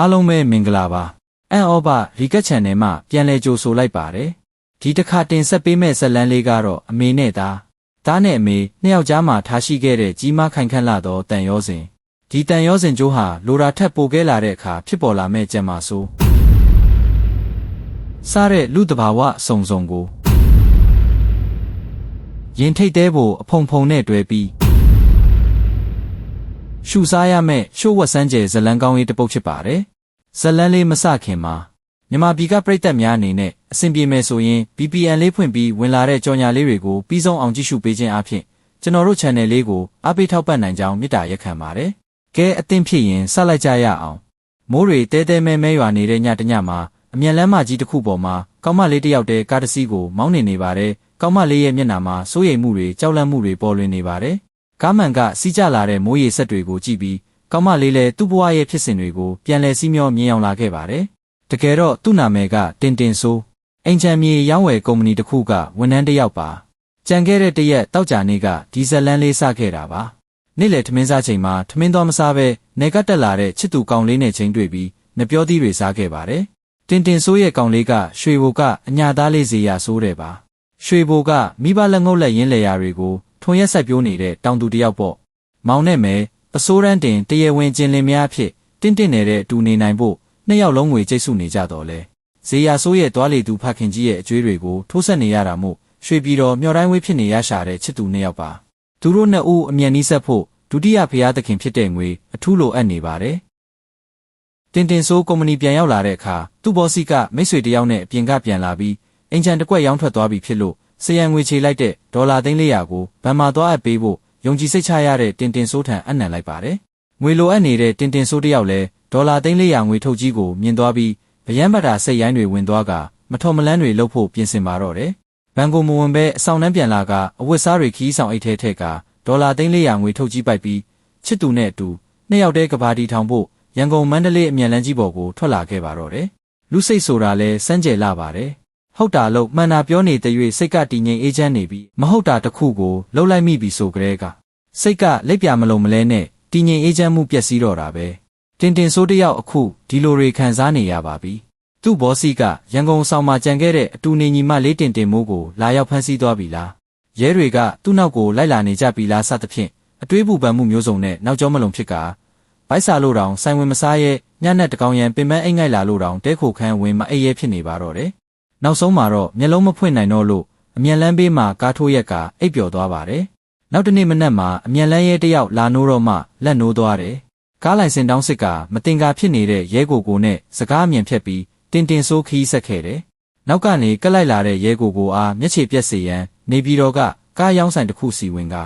အားလုံးပဲမင်္ဂလာပါအန်အောဘရီကတ်ချန်နယ်မှာပြန်လဲကြိုဆိုလိုက်ပါတယ်ဒီတစ်ခါတင်ဆက်ပေးမဲ့ဇတ်လန်းလေးကတော့အမေနဲ့သားသားနဲ့အမေနှစ်ယောက်ကြားမှာထားရှိခဲ့တဲ့ကြီးမားခိုင်ခန့်လာသောတန်ရောစဉ်ဒီတန်ရောစဉ်ကျိုးဟာလိုရာထက်ပိုခဲ့လာတဲ့အခါဖြစ်ပေါ်လာမဲ့ကြံမာဆိုးစားတဲ့လူတဘာဝအစုံစုံကိုရင်ထိတ်သေးဖို့အဖုံဖုံနဲ့တွဲပြီး ရှုစားရမယ့်ရှို့ဝက်စမ်းကျဲဇလန်းကောင်းရေးတစ်ပုတ်ဖြစ်ပါတယ်။ဇလန်းလေးမစခင်မှာမြန်မာပြည်ကပြည်သက်များအနေနဲ့အဆင်ပြေမယ်ဆိုရင် VPN လေးဖွင့်ပြီးဝင်လာတဲ့ကြော်ညာလေးတွေကိုပြီးဆုံးအောင်ကြည့်ရှုပေးခြင်းအပြင်ကျွန်တော်တို့ channel လေးကိုအားပေးထောက်ပံ့နိုင်ကြောင်းမေတ္တာရက်ခံပါတယ်။ကဲအသင့်ဖြစ်ရင်ဆက်လိုက်ကြရအောင်။မိုးတွေတဲတဲမဲမဲရွာနေတဲ့ညတညမှာအမြန်လမ်းမကြီးတစ်ခုပေါ်မှာကောင်းမလေးတစ်ယောက်တည်းကားတစ်စီးကိုမောင်းနေနေပါတယ်။ကောင်းမလေးရဲ့မျက်နှာမှာစိုးရိမ်မှုတွေကြောက်လန့်မှုတွေပေါ်လွင်နေပါတယ်။ ကားမှန်ကစီးကျလာတဲ့မိုးရေဆက်တွေကိုကြည့်ပြီးကောင်းမလေးလည်းသူ့ဘဝရဲ့ဖြစ်စဉ်တွေကိုပြန်လည်စီးမျောမြင်အောင်လာခဲ့ပါတယ်။တကယ်တော့သူ့နာမည်ကတင်တင်ဆိုးအင်ချန်မြေရောင်းဝယ်ကုမ္ပဏီတစ်ခုကဝန်ထမ်းတစ်ယောက်ပါ။ကြံခဲ့တဲ့တရက်တောက်ကြနေ့ကဒီဇလန်လေးစခဲ့တာပါ။နေ့လယ်ထမင်းစားချိန်မှာထမင်းတော်မစားဘဲနေကတက်လာတဲ့ချစ်သူကောင်လေးနဲ့ချင်းတွေ့ပြီးနှပြောသီးတွေစားခဲ့ပါတယ်။တင်တင်ဆိုးရဲ့ကောင်လေးကရွှေဘိုကအညာသားလေးစီရဆိုးတယ်ပါ။ရွှေဘိုကမိဘလက်ငုပ်လက်ရင်းလေရာတွေကို ထွန်ရက်ဆက်ပြိုးနေတဲ့တောင်သူတစ်ယောက်ပေါ့မောင်နဲ့မယ်ပစိုးရန်တင်တရေဝင်ကျင်လင်များအဖြစ်တင့်တင့်နေတဲ့အတူနေနိုင်ဖို့နှစ်ယောက်လုံးငွေကျိတ်စုနေကြတော့လဲဇေယျဆိုးရဲ့တွားလေသူဖခင်ကြီးရဲ့အကျွေးတွေကိုထိုးဆက်နေရတာမို့ရွှေပြည်တော်မျော်တိုင်းဝေးဖြစ်နေရရှာတဲ့ချစ်သူနှစ်ယောက်ပါသူတို့နှစ်ဦးအမြန်နီးဆက်ဖို့ဒုတိယဖျားသခင်ဖြစ်တဲ့ငွေအထူးလိုအပ်နေပါတယ်တင်တင်ဆိုးကုမ္ပဏီပြန်ရောက်လာတဲ့အခါသူ့ဘောစီကမိတ်ဆွေတယောက်နဲ့အပြင်ကပြန်လာပြီးအင်ဂျန်တစ်ကွက်ရောင်းထွက်သွားပြီဖြစ်လို့ စရန်ငွေချေလိုက်တဲ့ဒေါ်လာသိန်း400ကိုဘန်မာသွားအပ်ပေးဖို့ယုံကြည်စိတ်ချရတဲ့တင်တင်ဆိုးထံအနံလိုက်ပါတယ်။ငွေလိုအပ်နေတဲ့တင်တင်ဆိုးတယောက်လည်းဒေါ်လာသိန်း400ငွေထုတ်ကြီးကိုမြင်သွားပြီးဗျမ်းပတာစိတ်ရိုင်းတွေဝင်သွားကမထော်မလန်းတွေလှုပ်ဖို့ပြင်ဆင်ပါတော့တယ်။ဘန်ကိုမဝင်ပဲအဆောင်နှမ်းပြန်လာကအဝတ်စားတွေခီးဆောင်အိတ်ထဲထက်ကဒေါ်လာသိန်း400ငွေထုတ်ကြီးပိုက်ပြီးချစ်သူနဲ့အတူနှစ်ယောက်တည်းကဘာတီထောင်ဖို့ရန်ကုန်မန္တလေးအမြန်လန်းကြီးပေါ်ကိုထွက်လာခဲ့ပါတော့တယ်။လူစိတ်ဆိုတာလဲစမ်းကြယ်လာပါတယ်။ ဟုတ်တာလို့မှန်တာပြောနေတဲ့၍စိတ်ကတည်ငြိမ်အေးချမ်းနေပြီးမဟုတ်တာတစ်ခုကိုလှုပ်လိုက်မိပြီဆိုကြတဲ့ကစိတ်ကလက်ပြမလုံးမလဲနဲ့တည်ငြိမ်အေးချမ်းမှုပျက်စီးတော့တာပဲတင်တင်ဆိုးတယောက်အခုဒီလိုတွေခံစားနေရပါပြီသူ့ဘောစီကရန်ကုန်ဆောင်မှာကြံခဲ့တဲ့အတူနေညီမလေးတင်တင်မိုးကိုလာရောက်ဖမ်းဆီးသွားပြီလားရဲတွေကသူ့နောက်ကိုလိုက်လာနေကြပြီလားစသဖြင့်အတွေးပူပန်မှုမျိုးစုံနဲ့နောက်ကျောမလုံဖြစ်ကဘိုက်စာလို့တောင်ဆိုင်ဝင်မစားရဲညနဲ့တကောင်ရန်ပင်ပန်းအိတ်ငိုက်လာလို့တောင်တဲခိုခန်းဝင်မအိပ်ရဲဖြစ်နေပါတော့တယ် နောက်ဆုံးမှာတော့မျက်လုံးမဖွင့်နိုင်တော့လို့အမြန်လန်းဘေးမှာကားထိုးရက်ကအိပ်ပျော်သွားပါတယ်နောက်တနေ့မနက်မှာအမြန်လန်းရဲတယောက်လာနိုးတော့မှလက်နိုးသွားတယ်ကားလိုင်စင်တောင်းစစ်ကမတင်ကာဖြစ်နေတဲ့ရဲကိုကိုနဲ့စကားအမြင်ဖြတ်ပြီးတင်တင်ဆိုးခီးဆက်ခဲ့တယ်နောက်ကနေကက်လိုက်လာတဲ့ရဲကိုကိုအားမျက်ခြေပြက်စေရန်နေပြည်တော်ကကားရောင်းဆိုင်တစ်ခုစီဝင်က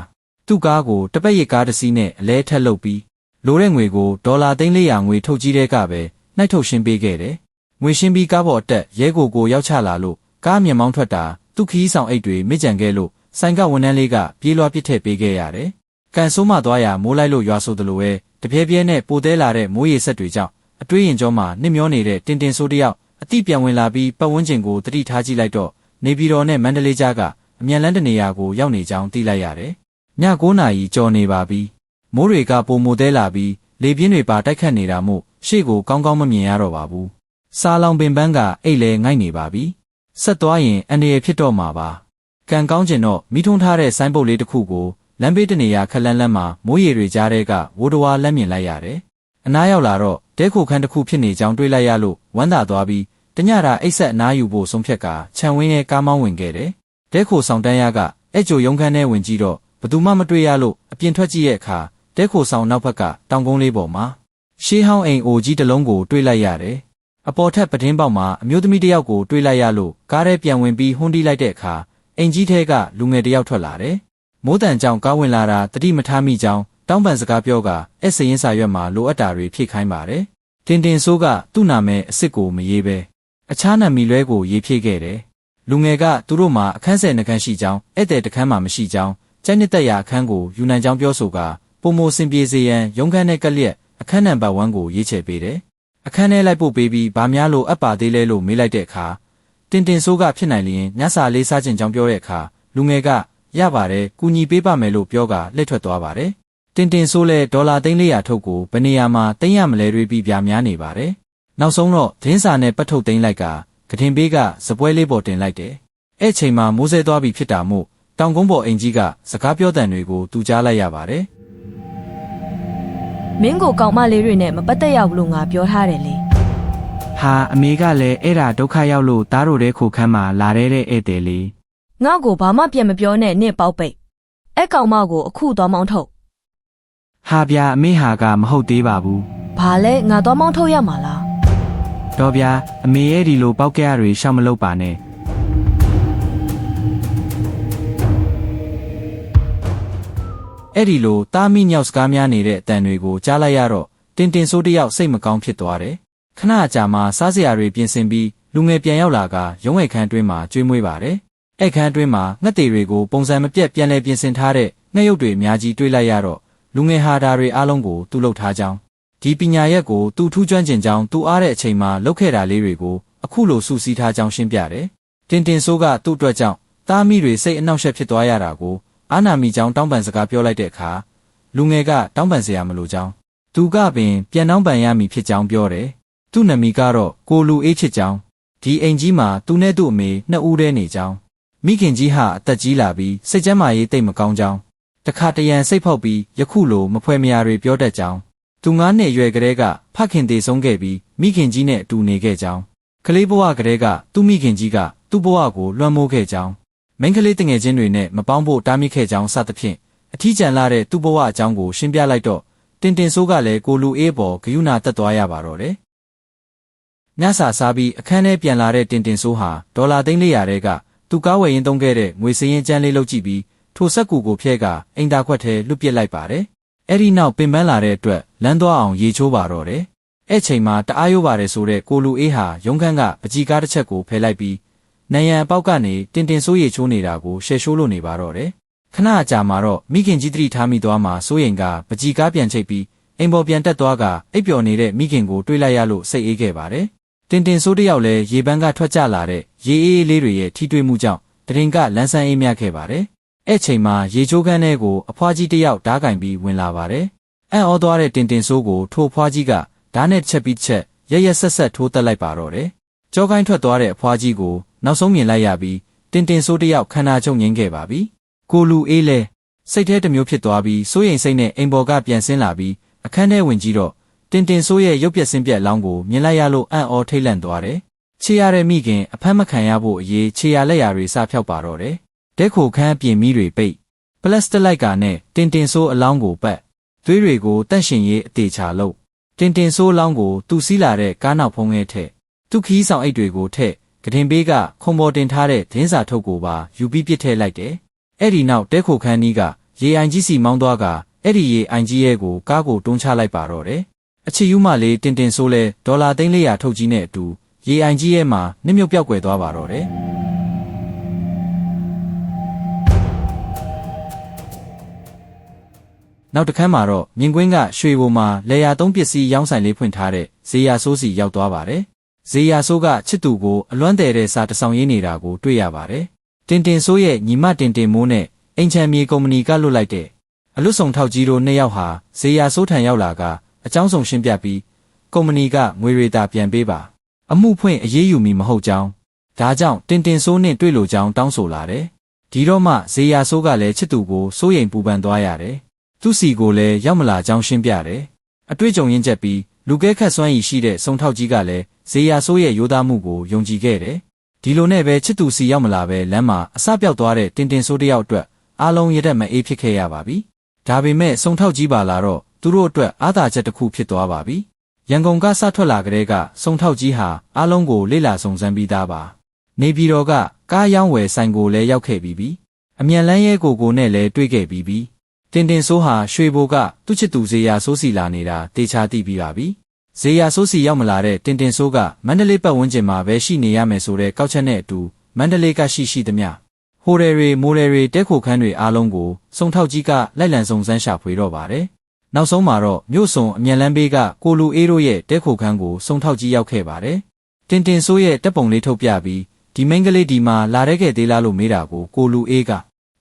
သူ့ကားကိုတပည့်ရကားတစ်စီးနဲ့အလဲထက်လုပ်ပြီးလိုတဲ့ငွေကိုဒေါ်လာသိန်း400ငွေထုတ်ကြီးတဲ့ကပဲနှိုက်ထုတ်ရှင်းပေးခဲ့တယ် ငွေရှင်းပြီးကားပေါ်အတက်ရဲကိုကိုရောက်ချလာလို့ကားမြင်မောင်းထွက်တာသူ့ခီးဆောင်အိတ်တွေမြင့်ကြံခဲ့လို့ဆိုင်ကဝန်ထမ်းလေးကပြေးလွှားပစ်ထည့်ပေးခဲ့ရတယ်။ကန်ဆိုးမသွားရမိုးလိုက်လို့ရွာဆိုသလိုပဲတပြဲပြဲနဲ့ပိုသေးလာတဲ့မိုးရေဆက်တွေကြောင့်အတွေးရင်ကြောမှာနစ်မျောနေတဲ့တင်တင်ဆိုးတယောက်အတိပြန်ဝင်လာပြီးပတ်ဝန်းကျင်ကိုတတိထားကြည့်လိုက်တော့နေပြည်တော်နဲ့မန္တလေးကြားကအမြန်လန်းတနေရာကိုရောက်နေကြောင်းသိလိုက်ရတယ်။ည9နာရီကြော်နေပါပြီ။မိုးတွေကပုံမိုသေးလာပြီးလေပြင်းတွေပါတိုက်ခတ်နေတာမို့ရှေ့ကိုကောင်းကောင်းမမြင်ရတော့ပါဘူး။ စားလောင်ပင်ပန်းကအိတ်လဲငိုက်နေပါပြီ။ဆက်သွားရင်အန္တရာယ်ဖြစ်တော့မှာပါ။ကံကောင်းကျင်တော့မိထုံထားတဲ့ဆိုင်းပုတ်လေးတစ်ခုကိုလမ်းဘေးတနေရာခက်လန်းလန်းမှာမိုးရေတွေကြားတဲ့ကဝိုးတဝါလက်မြင်လိုက်ရတယ်။အနားရောက်လာတော့တဲခိုခန်းတစ်ခုဖြစ်နေကြောင်းတွေးလိုက်ရလို့ဝမ်းသာသွားပြီးတညတာအိတ်ဆက်အနားယူဖို့ဆုံးဖြတ်ကခြံဝင်းရဲ့ကားမောင်းဝင်ခဲ့တယ်။တဲခိုဆောင်တန်းရကအဲ့ကြိုရုံခန်းထဲဝင်ကြည့်တော့ဘသူမှမတွေ့ရလို့အပြင်ထွက်ကြည့်ရဲ့အခါတဲခိုဆောင်နောက်ဘက်ကတောင်ကုန်းလေးပေါ်မှာရှေးဟောင်းအိမ်အိုကြီးတစ်လုံးကိုတွေးလိုက်ရတယ်။ အပေါ်ထက်ပတင်းပေါက်မှာအမျိုးသမီးတစ်ယောက်ကိုတွေးလိုက်ရလို့ကားထဲပြန်ဝင်ပြီးဟွန်းတီးလိုက်တဲ့အခါအိမ်ကြီးထဲကလူငယ်တစ်ယောက်ထွက်လာတယ်။မိုးတန်ကြောင်ကားဝင်လာတာတတိမထားမိကြောင်းတောင်းပန်စကားပြောကအဲ့စရင်စာရွက်မှာလိုအပ်တာတွေဖြည့်ခိုင်းပါတယ်။တင်တင်ဆိုးကသူ့နာမည်အစ်စ်ကိုမရေးပဲအခြားနာမည်လွဲကိုရေးဖြည့်ခဲ့တယ်။လူငယ်ကသူတို့မှာအခန်းဆယ်နှခန်းရှိကြောင်းဧည့်သည်တခန်းမှာမရှိကြောင်းကျန်းနှစ်သက်ရာအခန်းကိုယူနိုင်ကြောင်းပြောဆိုကပုံမိုစင်ပြေစေရန်ရုံးခန်းနဲ့ကက်လျက်အခန်းနံပါတ်1ကိုရေးချယ်ပေးတယ်။ အခန်းထဲလိုက်ပို့ပေးပြီးဗာများလို့အပ်ပါသေးလဲလို့မေးလိုက်တဲ့အခါတင်တင်ဆိုးကဖြစ်နိုင်လျင်ညစာလေးစားခြင်းကြောင်းပြောတဲ့အခါလူငယ်ကရပါတယ်ကူညီပေးပါမယ်လို့ပြောကလက်ထွက်သွားပါတယ်။တင်တင်ဆိုးလဲဒေါ်လာသိန်း400ထုတ်ကိုဘယ်နေရာမှာသိမ်းရမလဲတွေးပြီးပြများနေပါတယ်နောက်ဆုံးတော့ဒင်းစာနဲ့ပတ်ထုတ်သိမ်းလိုက်ကကထင်ပေးကစပွဲလေးပေါ်တင်လိုက်တယ်အဲ့ချိန်မှာမိုးဆဲသွားပြီဖြစ်တာမို့တောင်ကုန်းပေါ်အိမ်ကြီးကစကားပြောတန်တွေကိုသူကြားလိုက်ရပါတယ် မင်းကိုကောင်မလေးတွေနဲ့မပတ်သက်ရဘူးလို့ငါပြောထားတယ်လေဟာအမေကလည်းအဲ့ဒါဒုက္ခရောက်လို့သားတို့တဲ့ခိုခန်းမှာလာတဲ့တဲ့ဧည့်သည်လေးငါ့ကိုဘာမှပြန်မပြောနဲ့နင့်ပေါက်ပိတ်အဲ့ကောင်မကိုအခုသွားမောင်းထုတ်ဟာဗျာအမေဟာကမဟုတ်သေးပါဘူးဘာလဲငါသွားမောင်းထုတ်ရမှာလားတော့ဗျာအမေရဲ့ဒီလိုပောက်ကရတွေရှောက်မလုပ်ပါနဲ့ အဲ့ဒီလိုတားမိညောက်စကားများနေတဲ့အတန်တွေကိုကြားလိုက်ရတော့တင်တင်ဆိုးတစ်ယောက်စိတ်မကောင်းဖြစ်သွားတယ်ခဏအကြာမှစားစရာတွေပြင်ဆင်ပြီးလူငယ်ပြန်ရောက်လာကရုံးဝဲခန်းတွင်းမှာကျွေးမွေးပါတယ်အဲ့ခန်းတွင်းမှာငှက်တွေတွေကိုပုံစံမပြတ်ပြန်လဲပြင်ဆင်ထားတဲ့ငှက်ရုပ်တွေအများကြီးတွေ့လိုက်ရတော့လူငယ်ဟာဒါတွေအားလုံးကိုသူ့လုပ်ထားကြောင်းဒီပညာရက်ကိုသူထူးကျွမ်းကျင်ကြောင်းသူအားတဲ့အချိန်မှာလုပ်ခဲ့တာလေးတွေကိုအခုလိုစူးစီးထားကြောင်းရှင်းပြတယ်တင်တင်ဆိုးကသူ့အတွက်ကြောင့်တားမိတွေစိတ်အနှောက်အယှက်ဖြစ်သွားရတာကို အာနာမီကြောင့်တောင်းပန်စကားပြောလိုက်တဲ့အခါလူငယ်ကတောင်းပန်စရာမလိုကြောင်းသူကပင်ပြန်တောင်းပန်ရမည်ဖြစ်ကြောင်းပြောတယ်သူ့နမီကတော့ကိုလူအေးချစ်ကြောင်းဒီအိမ်ကြီးမှာသူနဲ့သူ့အမေနှစ်ဦးတည်းနေကြောင်းမိခင်ကြီးဟာအသက်ကြီးလာပြီးစိတ်ကျန်းမာရေးတိတ်မကောင်းကြောင်းတခါတရံစိတ်ဖောက်ပြီးယခုလိုမဖွဲမရာတွေပြောတတ်ကြောင်းသူငါးနှစ်ရွယ်ကလေးကဖခင်သေးဆုံးခဲ့ပြီးမိခင်ကြီးနဲ့အတူနေခဲ့ကြောင်းကလေးဘဝကလေးကသူ့မိခင်ကြီးကသူ့ဘဝကိုလွှမ်းမိုးခဲ့ကြောင်း မိန်းကလေးတငယ်ချင်းတွေနဲ့မပေါင်းဖို့တားမြစ်ခဲ့ကြောင်းစသဖြင့်အထီးကျန်လာတဲ့သူ့ဘဝအကြောင်းကိုရှင်းပြလိုက်တော့တင်တင်ဆိုးကလည်းကိုလူအေးပေါ်ဂယုဏတက်သွားရပါတော့တယ်။ညစာစားပြီးအခန်းထဲပြန်လာတဲ့တင်တင်ဆိုးဟာဒေါ်လာသိန်း400တဲကသူကားဝယ်ရင်သုံးခဲ့တဲ့ငွေစည်းရင်ကျန်းလေးလုပ်ကြည့်ပြီးထိုဆက်ကူကိုဖျဲကအိမ်သာခွက်ထဲလွတ်ပစ်လိုက်ပါတယ်။အဲ့ဒီနောက်ပင်ပန်းလာတဲ့အတွက်လမ်းသွားအောင်ရေချိုးပါတော့တယ်။အဲ့ချိန်မှာတအားရိုးပါတယ်ဆိုတဲ့ကိုလူအေးဟာရုံးခန်းကပကြီးကားတစ်ချက်ကိုဖယ်လိုက်ပြီး နယံအပေါက်ကနေတင်တင်ဆိုးရီချိုးနေတာကိုရှယ်ရှိုးလို့နေပါတော့တယ်။ခဏအကြာမှာတော့မိခင်ကြီးတတိထားမိသွားမှစိုးရင်ကပကြီးကားပြန်ချိတ်ပြီးအိမ်ပေါ်ပြန်တက်သွားကအိပ်ပျော်နေတဲ့မိခင်ကိုတွေးလိုက်ရလို့စိတ်အေးခဲ့ပါတယ်။တင်တင်ဆိုးတစ်ယောက်လည်းရေပန်းကထွက်ကျလာတဲ့ရေအေးအေးလေးတွေရဲ့ထိတွေ့မှုကြောင့်တရင်ကလန်းဆန်းအေးမြခဲ့ပါတယ်။အဲ့ချိန်မှာရေချိုးခန်းထဲကိုအဖွားကြီးတစ်ယောက်ဓားကင်ပြီးဝင်လာပါတယ်။အံ့ဩသွားတဲ့တင်တင်ဆိုးကိုထိုဖွားကြီးကဓားနဲ့ချက်ပြီးချက်ရရက်ဆက်ဆက်ထိုးတက်လိုက်ပါတော့တယ်။ကြောကိုင်းထွက်သွားတဲ့အဖွားကြီးကို နောက်ဆုံးမြင်လိုက်ရပြီးတင်တင်ဆိုးတယောက်ခန္ဓာချုပ်ငင်းခဲ့ပါပြီ။ကိုလူအေးလဲစိတ်ထဲတစ်မျိုးဖြစ်သွားပြီးစိုးရိမ်စိတ်နဲ့အိမ်ပေါ်ကပြန်ဆင်းလာပြီးအခန်းထဲဝင်ကြည့်တော့တင်တင်ဆိုးရဲ့ရုပ်ပြက်ဆင်းပြက်လောင်းကိုမြင်လိုက်ရလို့အံ့ဩထိတ်လန့်သွားတယ်။ခြေရတဲ့မိခင်အဖမ်းမခံရဖို့အရေးခြေရလက်ရာတွေစဖြောက်ပါတော့တယ်။တဲခိုခန်းပြင်မီးတွေပိတ်ပလတ်စတစ်လိုက်ကာနဲ့တင်တင်ဆိုးအလောင်းကိုပတ်သွေးတွေကိုတန့်ရှင်ရေးအသေးချာလုပ်တင်တင်ဆိုးအလောင်းကိုသူ့စီးလာတဲ့ကားနောက်ဖုံးထဲထည့်သူ့ခီးဆောင်အိတ်တွေကိုထည့် ကတင်ပေးကခုံပေါ်တင်ထားတဲ့ဒင်းစာထုတ်ကိုပါယူပြီးပစ်ထည့်လိုက်တယ်။အဲ့ဒီနောက်တဲခိုခန်းနီးကရေအိုင်ကြီးစီမောင်းသွားကအဲ့ဒီရေအိုင်ကြီးရဲ့ကိုကားကိုတွန်းချလိုက်ပါတော့တယ်။အချီယူမလေးတင်တင်ဆိုးလဲဒေါ်လာသိန်း400ထုတ်ကြီးနဲ့အတူရေအိုင်ကြီးရဲ့မှာနှိမ့်မြုပ်ပြောက်ကွယ်သွားပါတော့တယ်။နောက်တစ်ခန်းမှာတော့မြင်ကွင်းကရွှေဘုံမှာလေယာသုံးပစ္စည်းရောင်းဆိုင်လေးဖွင့်ထားတဲ့ဇေယျဆိုးစီရောက်သွားပါတယ်။ ဇေယျဆိုးကချစ်သူကိုအလွမ်းတယ်တဲ့စာတစ်ဆောင်ရေးနေတာကိုတွေ့ရပါတယ်။တင်တင်ဆိုးရဲ့ညီမတင်တင်မိုးနဲ့အိမ်ချမ်းမြေကုမ္ပဏီကလွတ်လိုက်တဲ့အလွတ်ဆောင်ထောက်ကြီးတို့နှစ်ယောက်ဟာဇေယျဆိုးထံရောက်လာကအကြောင်းစုံရှင်းပြပြီးကုမ္ပဏီကငွေရတာပြန်ပေးပါအမှုဖွင့်အရေးယူမည်မဟုတ်ကြောင်းဒါကြောင့်တင်တင်ဆိုးနဲ့တွေ့လို့ကြောင်းတောင်းဆိုလာတယ်။ဒီတော့မှဇေယျဆိုးကလည်းချစ်သူကိုစိုးရိမ်ပူပန်သွားရတယ်။သူ့စီကိုလည်းရောက်မလာကြောင်းရှင်းပြတယ်။အတွေ့အကြုံရင်းချက်ပြီး လူကဲခတ်စွမ်းရည်ရှိတဲ့စုံထောက်ကြီးကလည်းဇေယျဆိုးရဲ့ရိုးသားမှုကိုယုံကြည်ခဲ့တယ်။ဒီလိုနဲ့ပဲချစ်သူစီရောက်မလာပဲလမ်းမှာအစပြောက်သွားတဲ့တင်တင်ဆိုးတစ်ယောက်အတွက်အားလုံးရတဲ့မအေးဖြစ်ခဲ့ရပါပြီ။ဒါပေမဲ့စုံထောက်ကြီးပါလာတော့သူတို့အတွက်အားသာချက်တစ်ခုဖြစ်သွားပါပြီ။ရန်ကုန်ကစထွက်လာကလေးကစုံထောက်ကြီးဟာအားလုံးကိုလေ့လာစုံစမ်းပြီးသားပါ။နေပြည်တော်ကကားရောင်းဝယ်ဆိုင်ကိုလည်းရောက်ခဲ့ပြီးပြီ။အမြန်လန်းရဲကိုကိုနဲ့လည်းတွေ့ခဲ့ပြီးပြီ။ တင်တင်ဆိုးဟာရွှေဘိုကသူ့ချစ်သူဇေယျဆိုးစီလာနေတာတေချာသိပြီးပါပြီ။ဇေယျဆိုးစီရောက်မလာတဲ့တင်တင်ဆိုးကမန္တလေးပတ်ဝန်းကျင်မှာပဲရှိနေရမယ်ဆိုတဲ့ကောက်ချက်နဲ့အတူမန္တလေးကရှိရှိသမျှဟိုတယ်တွေမိုးတယ်တွေတဲခိုခန်းတွေအားလုံးကိုစုံထောက်ကြီးကလိုက်လံစုံစမ်းရှာဖွေတော့ပါတယ်။နောက်ဆုံးမှာတော့မြို့စုံအမြန်လန်းဘေးကကိုလူအေးတို့ရဲ့တဲခိုခန်းကိုစုံထောက်ကြီးရောက်ခဲ့ပါတယ်။တင်တင်ဆိုးရဲ့တပ်ပုံလေးထုတ်ပြပြီးဒီမိန်းကလေးဒီမှာလာရဲခဲ့သေးလားလို့မေးတာကိုကိုလူအေးက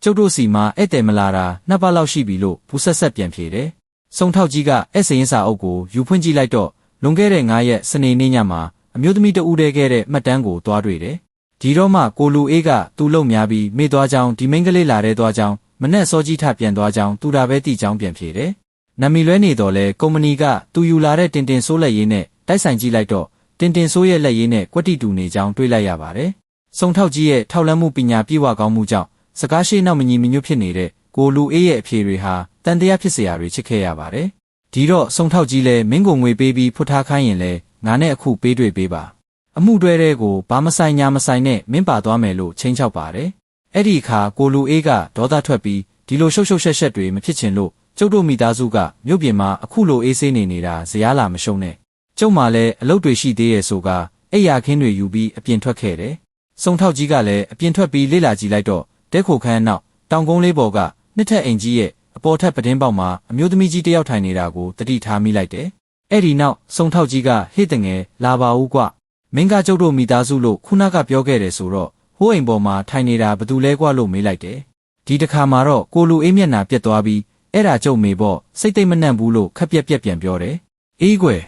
ကျုပ်တို့စီမှာဧည့်သည်မလာတာနှစ်ပတ်လောက်ရှိပြီလို့ဘူးဆက်ဆက်ပြန်ဖြေတယ်။စုံထောက်ကြီးကအဲ့စရင်စာအုပ်ကိုယူဖွင့်ကြည့်လိုက်တော့လွန်ခဲ့တဲ့9ရက်စနေနေ့ညမှာအမျိုးသမီးတဦးတည်းခဲ့တဲ့မှတ်တမ်းကိုတွားတွေ့တယ်။ဒီတော့မှကိုလူအေးကသူ့လုံများပြီးမေ့သွားကြောင်းဒီမိန်းကလေးလာတဲ့သွားကြောင်းမနဲ့စောကြီးထပြန်သွားကြောင်းသူတာပဲတိကြောင်းပြန်ဖြေတယ်။နမီလွဲနေတော့လဲကုမ္ပဏီကသူယူလာတဲ့တင်တင်ဆိုးလက်ရည်နဲ့တိုက်ဆိုင်ကြည့်လိုက်တော့တင်တင်ဆိုးရဲ့လက်ရည်နဲ့ကွက်တိတူနေကြောင်းတွေးလိုက်ရပါတယ်။စုံထောက်ကြီးရဲ့ထောက်လန်းမှုပညာပြည့်ဝကောင်းမှုကြောင့် စကားရှိနောက်မညီမညွတ်ဖြစ်နေတဲ့ကိုလူအေးရဲ့အဖြေတွေဟာတန်တရားဖြစ်စရာတွေချစ်ခဲ့ရပါတယ်။ဒီတော့ဆုံထောက်ကြီးလဲမင်းကိုငွေပေးပြီးဖွထားခိုင်းရင်လဲငါနဲ့အခုပေးတွေ့ပေးပါ။အမှုတွဲတဲ့ကိုဘာမဆိုင်ညာမဆိုင်နဲ့မင်းပါသွားမယ်လို့ချိန်ချောက်ပါတယ်။အဲ့ဒီအခါကိုလူအေးကဒေါသထွက်ပြီးဒီလိုရှုပ်ရှုပ်ရှက်ရှက်တွေမဖြစ်ချင်လို့ကျုပ်တို့မိသားစုကမြို့ပြင်မှာအခုလိုအေးဆေးနေနေတာဇရားလာမရှုံနဲ့။ကျုပ်မှလည်းအလုပ်တွေရှိသေးရဲ့ဆိုကအိယာခင်းတွေယူပြီးအပြင်ထွက်ခဲ့တယ်။ဆုံထောက်ကြီးကလည်းအပြင်ထွက်ပြီးလေ့လာကြည့်လိုက်တော့ တဲခိုခန်းနောက်တောင်ကုန်းလေးပေါ်ကနှစ်ထက်အိမ်ကြီးရဲ့အပေါ်ထက်ပတင်းပေါက်မှာအမျိုးသမီးကြီးတယောက်ထိုင်နေတာကိုတတိထားမိလိုက်တယ်။အဲ့ဒီနောက်စုံထောက်ကြီးကဟေ့တငယ်လာပါဦးကွမင်းကကျုပ်တို့မိသားစုလို့ခုနကပြောခဲ့တယ်ဆိုတော့ဟိုးအိမ်ပေါ်မှာထိုင်နေတာဘသူလဲကွလို့မေးလိုက်တယ်။ဒီတခါမှာတော့ကိုလူအေးမျက်နှာပြက်သွားပြီးအဲ့ဒါကျုပ်မေပေါ့စိတ်သိမ့်မနှံ့ဘူးလို့ခက်ပြက်ပြက်ပြန်ပြောတယ်။အေးကွယ်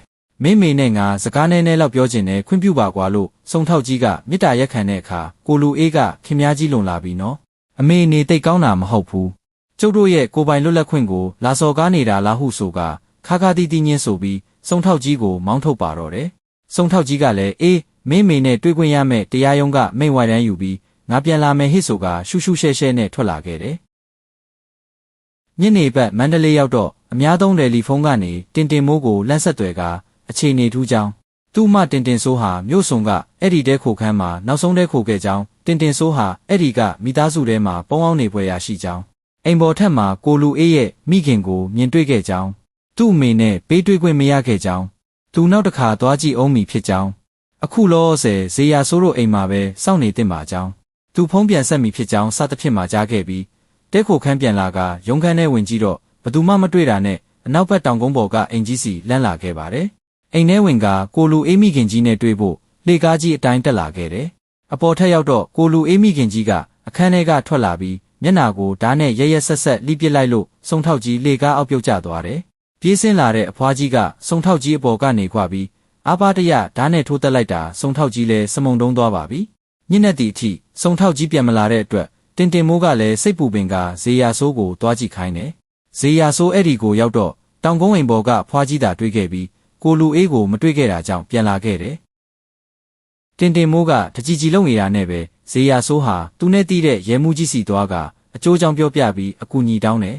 မင်းမေနဲ့ငါစကားနဲနဲလောက်ပြောချင်တယ်ခွင့်ပြုပါကွာလို့စုံထောက်ကြီးကမေတ္တာရက်ခံတဲ့အခါကိုလူအေးကခင်များကြီးလွန်လာပြီနော်။ အမေနေတိတ်ကောင်းတာမဟုတ်ဘူး။ကျုပ်တို့ရဲ့ကိုပိုင်လွတ်လပ်ခွင့်ကိုလာစော်ကားနေတာလားဟုဆိုကခါခါတီးတီးညင်းဆိုပြီးစုံထောက်ကြီးကိုမောင်းထုတ်ပါတော့တယ်။စုံထောက်ကြီးကလည်းအေးမင်းမေနဲ့တွေ့ခွင့်ရမဲ့တရားရုံးကမိန့်ဝိုင်တန်းယူပြီးငါပြန်လာမယ်ဟစ်ဆိုကရှူရှူရှဲရှဲနဲ့ထွက်လာခဲ့တယ်။ညနေဘက်မန္တလေးရောက်တော့အများသုံးတယ်လီဖုန်းကနေတင်တင်မိုးကိုလန့်ဆက်သွယ်ကအခြေအနေထူးကြောင်းသူ့မတင်တင်ဆိုးဟာမြို့စုံကအဲ့ဒီတဲခိုခန်းမှာနောက်ဆုံးတဲခိုခဲ့ကြောင်း တင်တင်ဆိုးဟာအဲ့ဒီကမိသားစုထဲမှာပုံအောင်နေပွဲရရှိကြောင်းအိမ်ပေါ်ထက်မှာကိုလူအေးရဲ့မိခင်ကိုမြင်တွေ့ခဲ့ကြောင်းသူ့အမေနဲ့ပေးတွေ့ခွင့်မရခဲ့ကြောင်းသူနောက်တစ်ခါသွားကြည့်အောင်မီဖြစ်ကြောင်းအခုလောဆယ်ဇေယျဆိုးတို့အိမ်မှာပဲစောင့်နေတင်ပါကြောင်းသူဖုံးပြန်ဆက်မိဖြစ်ကြောင်းစသဖြင့်မှကြားခဲ့ပြီးတဲခိုခန်းပြန်လာကရုံခန်းထဲဝင်ကြည့်တော့ဘသူမှမတွေ့တာနဲ့အနောက်ဘက်တောင်ကုန်းပေါ်ကအင်ကြီးစီလန့်လာခဲ့ပါတယ်အိမ်ထဲဝင်ကကိုလူအေးမိခင်ကြီးနဲ့တွေ့ဖို့လေကားကြီးအတိုင်းတက်လာခဲ့တယ် အပေါ်ထက်ရောက်တော့ကိုလူအေးမိခင်ကြီးကအခန်းထဲကထွက်လာပြီးမျက်နာကိုဓာတ်နဲ့ရရက်ဆက်ဆက်လိပစ်လိုက်လို့စုံထောက်ကြီးလေကားအောက်ပြုတ်ကျသွားတယ်ပြေးဆင်းလာတဲ့အဖွားကြီးကစုံထောက်ကြီးအပေါ်ကနေခွာပြီးအာပါတရဓာတ်နဲ့ထိုးတက်လိုက်တာစုံထောက်ကြီးလည်းစမုံတုံးသွားပါပြီညနေတီအထိစုံထောက်ကြီးပြန်မလာတဲ့အတွက်တင်တင်မိုးကလည်းစိတ်ပူပင်ကဇေယျဆိုးကိုတွားကြည့်ခိုင်းတယ်ဇေယျဆိုးအဲ့ဒီကိုရောက်တော့တောင်ကုန်းအိမ်ပေါ်ကဖွားကြီးသာတွေ့ခဲ့ပြီးကိုလူအေးကိုမတွေ့ခဲ့တာကြောင့်ပြန်လာခဲ့တယ် တင်တင်မိုးကတကြီးကြီးလုံနေတာနဲ့ပဲဇေယျဆိုးဟာသူနဲ့တီးတဲ့ရဲမှုကြီးစီသွားကအကျိုးကြောင့်ပြောပြပြီးအကူညီတောင်းတယ်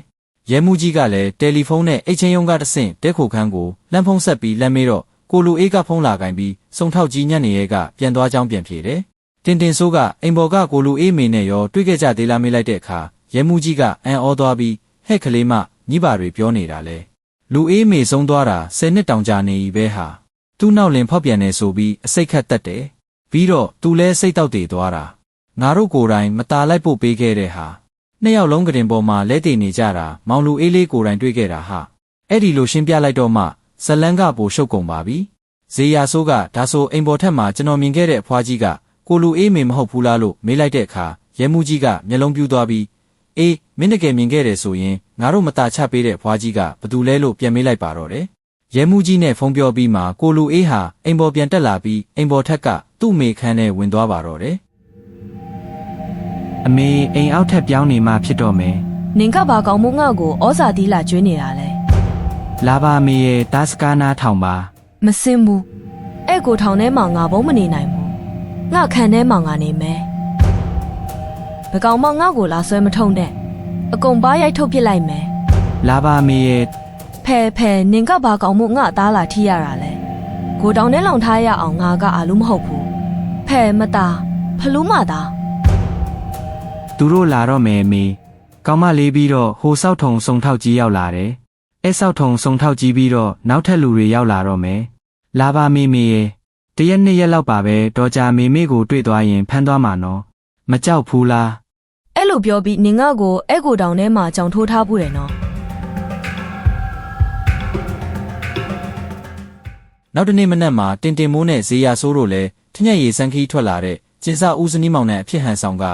ရဲမှုကြီးကလည်းတယ်လီဖုန်းနဲ့အိတ်ချင်းယုံကတဆင့်တဲခိုခန်းကိုလမ်းဖုံးဆက်ပြီးလမ်းမေးတော့ကိုလူအေးကဖုန်းလာကင်ပြီးစုံထောက်ကြီးညံ့နေရဲကပြန်သွားကြောင်းပြန်ဖြေတယ်။တင်တင်ဆိုးကအိမ်ပေါ်ကကိုလူအေးမေနဲ့ရောတွေ့ခဲ့ကြသေးလားမေးလိုက်တဲ့အခါရဲမှုကြီးကအံ့ဩသွားပြီးဟဲ့ကလေးမညီပါတွေပြောနေတာလေ။လူအေးမေဆုံးသွားတာ၁၀နှစ်တောင်ကြာနေပြီပဲဟာ။သူ့နောက်လင်ဖောက်ပြန်နေဆိုပြီးအစိတ်ခတ်တက်တယ်။ ပြီးတော့သူလဲစိတ်တောက်တည်သွားတာ။ငါတို့ကိုယ်တိုင်မตาလိုက်ဖို့ပေးခဲ့တဲ့ဟာ။နှစ်ယောက်လုံးကတင်ပေါ်မှာလဲတည်နေကြတာမောင်လူအေးလေးကိုယ်တိုင်တွေ့ခဲ့တာဟာ။အဲ့ဒီလိုရှင်းပြလိုက်တော့မှဇလန်းကပိုရှုပ်ကုန်ပါပြီ။ဇေယျဆိုးကဒါဆိုအိမ်ပေါ်ထက်မှာကျွန်တော်မြင်ခဲ့တဲ့အဖွားကြီးကကိုလူအေးမေမဟုတ်ဘူးလားလို့မေးလိုက်တဲ့အခါရဲမှုကြီးကမျက်လုံးပြူးသွားပြီးအေးမင်းတကယ်မြင်ခဲ့တယ်ဆိုရင်ငါတို့မตาချပေးတဲ့အဖွားကြီးကဘသူလဲလို့ပြန်မေးလိုက်ပါတော့တယ်။ရဲမှုကြီးနဲ့ဖုန်းပြောပြီးမှကိုလူအေးဟာအိမ်ပေါ်ပြန်တက်လာပြီးအိမ်ပေါ်ထက်က သူ့မေခန်းထဲဝင်သွားပါတော့တယ်အမေအိမ်အောက်ထပ်ပြောင်းနေမှဖြစ်တော့မယ်နင်ကဘာကောင်မို့ငါ့ကိုဩဇာတီးလာကျွေးနေတာလဲလာပါမေရဲ့တားစကားနားထောင်ပါမစင်ဘူးအဲ့ကိုထောင်ထဲမှာငါဘုံမနေနိုင်ဘူးငါခံထဲမှာငါနေမယ်ဘကောင်မငါ့ကိုလာဆွဲမထုံနဲ့အကုန်ပါရိုက်ထုတ်ပစ်လိုက်မယ်လာပါမေရဲ့ဖဲဖဲနင်ကဘာကောင်မို့ငါအသားလာထိရတာလဲကိုတောင်ထဲလောင်ထားရအောင်ငါကအာလူမဟုတ်ဘူး ဖဲမသားဖလူးမသားသူတို့လာတော့မယ်မေကောင်းမလေးပြီးတော့ဟိုဆောက်ထုံစုံထောက်ကြီးရောက်လာတယ်အဲဆောက်ထုံစုံထောက်ကြီးပြီးတော့နောက်ထပ်လူတွေရောက်လာတော့မယ်လာပါမေမေရဲ့တရက်နှစ်ရက်လောက်ပါပဲတော်ကြာမေမေကိုတွေ့သွားရင်ဖမ်းသွားမှာနော်မကြောက်ဘူးလားအဲ့လိုပြောပြီးနင်ငါ့ကိုအဲ့ကိုတောင်ထဲမှာကြောင်ထိုးထားဘူးတယ်နော်။နောက်တနေ့မနက်မှာတင်တင်မိုးနဲ့ဇေယျဆိုးတို့လည်း ထညက်ရည်စံခီးထွက်လာတဲ့ကျင်းစာဦးစနီးမောင်နဲ့အဖြစ်ဟန်ဆောင်က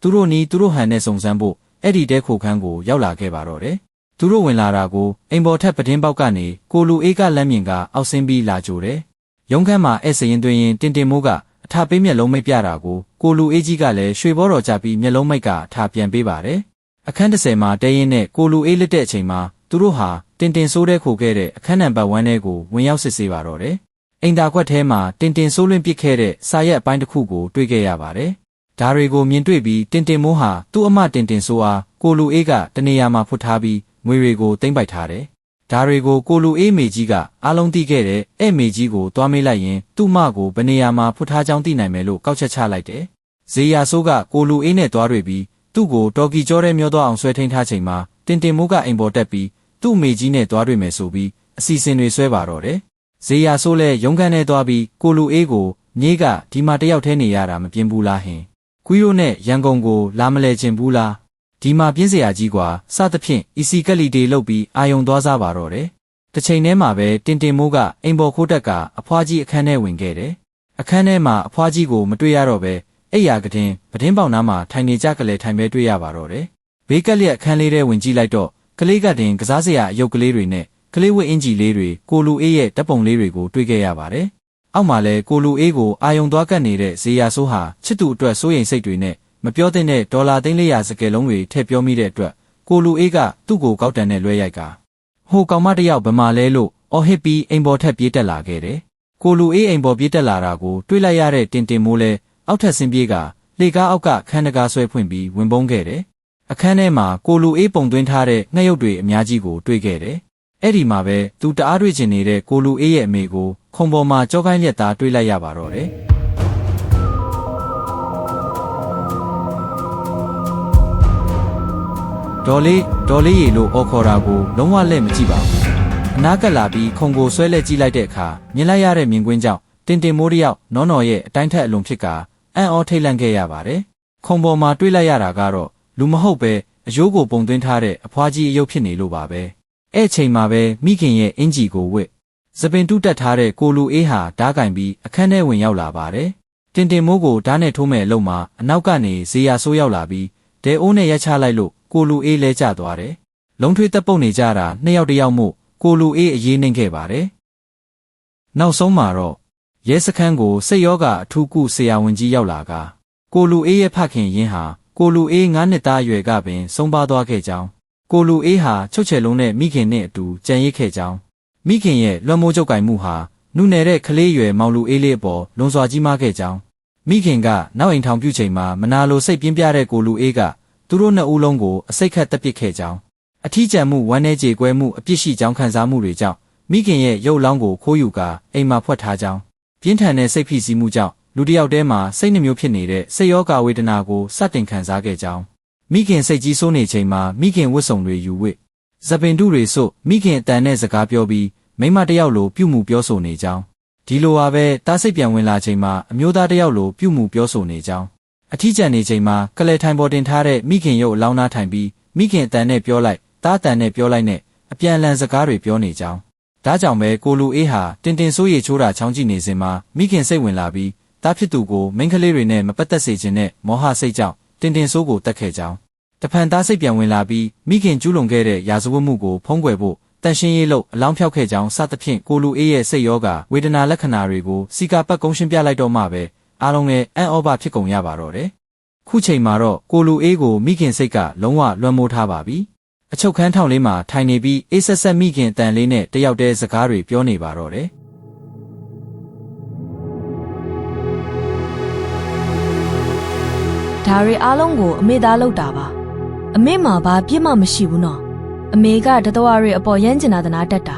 သူတို့နီးသူတို့ဟန်နဲ့စုံစမ်းဖို့အဲ့ဒီတဲခိုခန်းကိုရောက်လာခဲ့ပါတော့တယ်။သူတို့ဝင်လာတာကိုအိမ်ပေါ်ထက်ပတင်းပေါက်ကနေကိုလူအေးကလမ်းမြင်ကအောက်ဆင်းပြီးလာကြိုတယ်။ရုံးခန်းမှာအဲ့စရင်သွင်းရင်တင်တင်မိုးကအထာပေးမျက်လုံးမိတ်ပြတာကိုကိုလူအေးကြီးကလည်းရွှေဘောတော်ကြပြီးမျက်လုံးမိတ်ကအထာပြန်ပေးပါတယ်။အခန်း30မှာတဲရင်နဲ့ကိုလူအေးလက်တဲ့အချိန်မှာသူတို့ဟာတင်တင်ဆိုးတဲ့ခိုခဲ့တဲ့အခန်းနံပါတ်1ထဲကိုဝင်ရောက်စစ်ဆေးပါတော့တယ်။ အိမ်သာခွက်ထဲမှာတင်တင်ဆိုးလွင့်ပစ်ခဲ့တဲ့စာရက်အပိုင်းတစ်ခုကိုတွေ့ခဲ့ရပါတယ်။ဒါတွေကိုမြင်တွေ့ပြီးတင်တင်မိုးဟာသူ့အမတင်တင်ဆိုးအားကိုလူအေးကတနေရာမှာဖွတ်ထားပြီးငွေတွေကိုသိမ့်ပိုက်ထားတယ်။ဒါတွေကိုကိုလူအေးမေကြီးကအားလုံးသိခဲ့တဲ့အဲ့မေကြီးကိုသွားမေးလိုက်ရင်သူ့မကိုဘယ်နေရာမှာဖွတ်ထားကြောင်းသိနိုင်မယ်လို့ကောက်ချက်ချလိုက်တယ်။ဇေယျဆိုးကကိုလူအေးနဲ့သွားတွေ့ပြီးသူ့ကိုတော်ကီကြောထဲမျောသွားအောင်ဆွဲထိန်ထားချိန်မှာတင်တင်မိုးကအိမ်ပေါ်တက်ပြီးသူ့မေကြီးနဲ့သွားတွေ့မယ်ဆိုပြီးအစီအစဉ်တွေဆွဲပါတော့တယ်။ ဇေယျဆိုးလည်းရုံးခန်းထဲသွားပြီးကိုလူအေးကိုမြေးကဒီမှာတယောက်တည်းနေရတာမပြင်းဘူးလားဟင်။ကွီးရိုနဲ့ရန်ကုန်ကိုလာမလဲခြင်းဘူးလား။ဒီမှာပြင်းစရာကြီးกว่าစသဖြင့်အီစီကက်လီတေလုတ်ပြီးအာယုံသွားစားပါတော့တယ်။တစ်ချိန်တည်းမှာပဲတင်တင်မိုးကအိမ်ပေါ်ခိုးတက်ကအဖွားကြီးအခန်းထဲဝင်ခဲ့တယ်။အခန်းထဲမှာအဖွားကြီးကိုမတွေ့ရတော့ပဲအဲ့ရကတင်ပတင်းပေါက်နားမှာထိုင်နေကြကလေးထိုင်ပဲတွေ့ရပါတော့တယ်။ဘေးကက်လျက်အခန်းလေးထဲဝင်ကြည့်လိုက်တော့ကလေးကတင်ကစားစရာအယုတ်ကလေးတွေနဲ့ ကလေးဝတ်အင်ဂျီလေးတွေကိုလူအေးရဲ့တပ်ပုံလေးတွေကိုတွေ့ခဲ့ရပါတယ်။အောက်မှာလဲကိုလူအေးကိုအာယုံသွားကတ်နေတဲ့ဇေယျဆိုးဟာချစ်သူအတွက်စိုးရိမ်စိတ်တွေနဲ့မပြောသင့်တဲ့ဒေါ်လာသိန်း400စကယ်လုံးတွေထည့်ပြောမိတဲ့အတွက်ကိုလူအေးကသူ့ကိုကောက်တန်နဲ့လွှဲရိုက်ကဟိုကောင်မတစ်ယောက်ဗမာလဲလို့အော်ဟစ်ပြီးအိမ်ပေါ်ထက်ပြေးတက်လာခဲ့တယ်။ကိုလူအေးအိမ်ပေါ်ပြေးတက်လာတာကိုတွေးလိုက်ရတဲ့တင်တင်မိုးလဲအောက်ထက်ဆင်းပြေးကလေကားအောက်ကခန်းတကားဆွဲဖွင့်ပြီးဝင်ပုန်းခဲ့တယ်။အခန်းထဲမှာကိုလူအေးပုံသွင်းထားတဲ့ငှက်ရုပ်တွေအများကြီးကိုတွေ့ခဲ့တယ်။ အဲ့ဒီမှာပဲသူတအားတွေ့ချင်နေတဲ့ကိုလူအေးရဲ့အမေကိုခုံပေါ်မှာကြောကိုင်းလက်သားတွေ့လိုက်ရပါတော့တယ်။ဒေါ်လေးဒေါ်လေးရေလို့အော်ခေါ်တာကိုလုံးဝလက်မကြည့်ပါဘူးအနားကပ်လာပြီးခုံကိုဆွဲလက်ကြည့်လိုက်တဲ့အခါမြင်လိုက်ရတဲ့မြင်ကွင်းကြောင့်တင်တင်မိုးတယောက်နောနော်ရဲ့အတိုင်းထက်အလွန်ဖြစ်ကအံ့ဩထိတ်လန့်ခဲ့ရပါတယ်ခုံပေါ်မှာတွေးလိုက်ရတာကတော့လူမဟုတ်ပဲအယိုးကိုပုံသွင်းထားတဲ့အဖွားကြီးအယုတ်ဖြစ်နေလို့ပါပဲ အဲ့ချိန်မှာပဲမိခင်ရဲ့အင်ဂျီကိုဝစ်စပင်တူးတက်ထားတဲ့ကိုလူအေးဟာဓားကင်ပြီးအခန်းထဲဝင်ရောက်လာပါတယ်တင်တင်မိုးကိုဓားနဲ့ထိုးမဲ့အလုံးမှာအနောက်ကနေဇေယျဆိုးရောက်လာပြီးဒဲအိုးနဲ့ရက်ချလိုက်လို့ကိုလူအေးလဲကျသွားတယ်။လုံထွေးတက်ပုတ်နေကြတာနှစ်ယောက်တယောက်မို့ကိုလူအေးအရေးနှိမ့်ခဲ့ပါတယ်။နောက်ဆုံးမှာတော့ရဲစခန်းကိုစိတ်ယောဂအထူးကုဆရာဝန်ကြီးရောက်လာကကိုလူအေးရဲ့ဖခင်ရင်းဟာကိုလူအေးငါးနှစ်သားအရွယ်ကပင်ဆုံးပါသွားခဲ့ကြောင်း ကိုလူအေးဟာချုပ်ချယ်လုံးနဲ့မိခင်နဲ့အတူကြံရစ်ခဲ့ကြောင်းမိခင်ရဲ့လွှမ်းမိုးချုပ်ကင်မှုဟာနုနယ်တဲ့ကလေးရွယ်မောင်လူအေးလေးအပေါ်လွန်စွာကြီးမားခဲ့ကြောင်းမိခင်ကနောက်အိမ်ထောင်ပြုချိန်မှာမနာလိုစိတ်ပြင်းပြတဲ့ကိုလူအေးကသူတို့နှစ်ဦးလုံးကိုအစိတ်ခတ်တက်ပစ်ခဲ့ကြောင်းအထီးကျန်မှုဝမ်းနေကြေကွဲမှုအပြစ်ရှိကြောင်းခံစားမှုတွေကြောင့်မိခင်ရဲ့ရုပ်လောင်းကိုခိုးယူကာအိမ်မှာဖွက်ထားကြောင်းပြင်းထန်တဲ့စိတ်ဖိစီးမှုကြောင့်လူတစ်ယောက်တည်းမှာစိတ်နှမျိုးဖြစ်နေတဲ့စိတ်ရောဂါဝေဒနာကိုစတင်ခံစားခဲ့ကြောင်း မိခင်စိတ်ကြီးဆိုးနေချိန်မှာမိခင်ဝတ်စုံတွေယူဝစ်ဇပင်တုတွေစို့မိခင်အတန်နဲ့စကားပြောပြီးမိမတစ်ယောက်လိုပြုမှုပြောဆိုနေကြောင်းဒီလိုပါပဲတားစိတ်ပြန်ဝင်လာချိန်မှာအမျိုးသားတစ်ယောက်လိုပြုမှုပြောဆိုနေကြောင်းအထီးကျန်နေချိန်မှာကလဲထိုင်ပေါ်တင်ထားတဲ့မိခင်ရုပ်အလောင်းသားထိုင်ပြီးမိခင်အတန်နဲ့ပြောလိုက်တားအတန်နဲ့ပြောလိုက်နဲ့အပြန်အလှန်စကားတွေပြောနေကြောင်းဒါကြောင့်ပဲကိုလူအေးဟာတင်တင်ဆိုးရီချိုးတာချောင်းကြည့်နေစဉ်မှာမိခင်စိတ်ဝင်လာပြီးတားဖြစ်သူကိုမိန်းကလေးတွေနဲ့မပတ်သက်စေခြင်းနဲ့မောဟစိတ်ကြောင့် တင်တင်ဆိုးကိုတတ်ခဲ့ကြောင်းတဖန်သားစိတ်ပြန်ဝင်လာပြီးမိခင်ကျူးလွန်ခဲ့တဲ့ရာဇဝတ်မှုကိုဖုံးကွယ်ဖို့တန်ရှင်းရေးလို့အလောင်းဖြောက်ခဲ့ကြောင်းစသဖြင့်ကိုလူအေးရဲ့စိတ်ရောဂါဝေဒနာလက္ခဏာတွေကိုစီကာပတ်ကုန်းရှင်းပြလိုက်တော့မှပဲအားလုံးလည်းအံ့ဩပါဖြစ်ကုန်ရပါတော့တယ်ခုချိန်မှာတော့ကိုလူအေးကိုမိခင်စိတ်ကလုံးဝလွှမ်းမိုးထားပါပြီအချုပ်ခန်းထောင်လေးမှာထိုင်နေပြီးအေးဆက်ဆက်မိခင်အတန်လေးနဲ့တယောက်တည်းစကားတွေပြောနေပါတော့တယ် ဒါတွေအားလုံးကိုအမေသားလုပ်တာပါအမေမှာဘာပြစ်မှမရှိဘူးနော်အမေကတတော်ရီအပေါ်ရမ်းကျင်နာသနာတက်တာ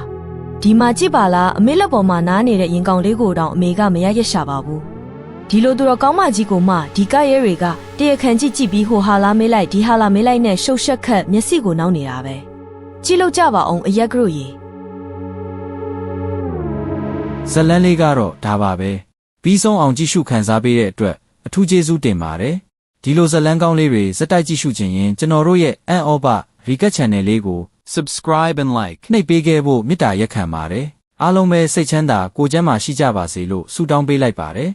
ဒီမှာကြည့်ပါလားအမေလက်ပေါ်မှာနားနေတဲ့ရင်ကောင်လေးကိုတောင်အမေကမရရရှာပါဘူးဒီလိုသူတော်ကောင်းမကြီးကိုမှဒီကရဲတွေကတရခန်ကြည့်ကြည့်ပြီးဟိုဟာလာမေးလိုက်ဒီဟာလာမေးလိုက်နဲ့ရှုပ်ရှက်ခတ်မျက်စိကိုနှောင်းနေတာပဲကြည့်လို့ကြပါအောင်အရက်ကတို့ရေဇလန်းလေးကတော့ဒါပါပဲပြီးဆုံးအောင်ကြည့်ရှုခံစားပေးတဲ့အတွက်အထူးကျေးဇူးတင်ပါတယ် ဒီလိုဇလန်းကောင်းလေးတွေစက်တိုက်ကြည့်ရှုခြင်းရင်ကျွန်တော်တို့ရဲ့အန်အောဘရီကတ် channel လေးကို subscribe and like. နှိပ်ပေးခဲ့ဖို့မေတ္တာရက်ခံပါတယ်အားလုံးပဲစိတ်ချမ်းသာကိုယ်ကျန်းမာရှိကြပါစေလို့ဆုတောင်းပေးလိုက်ပါတယ်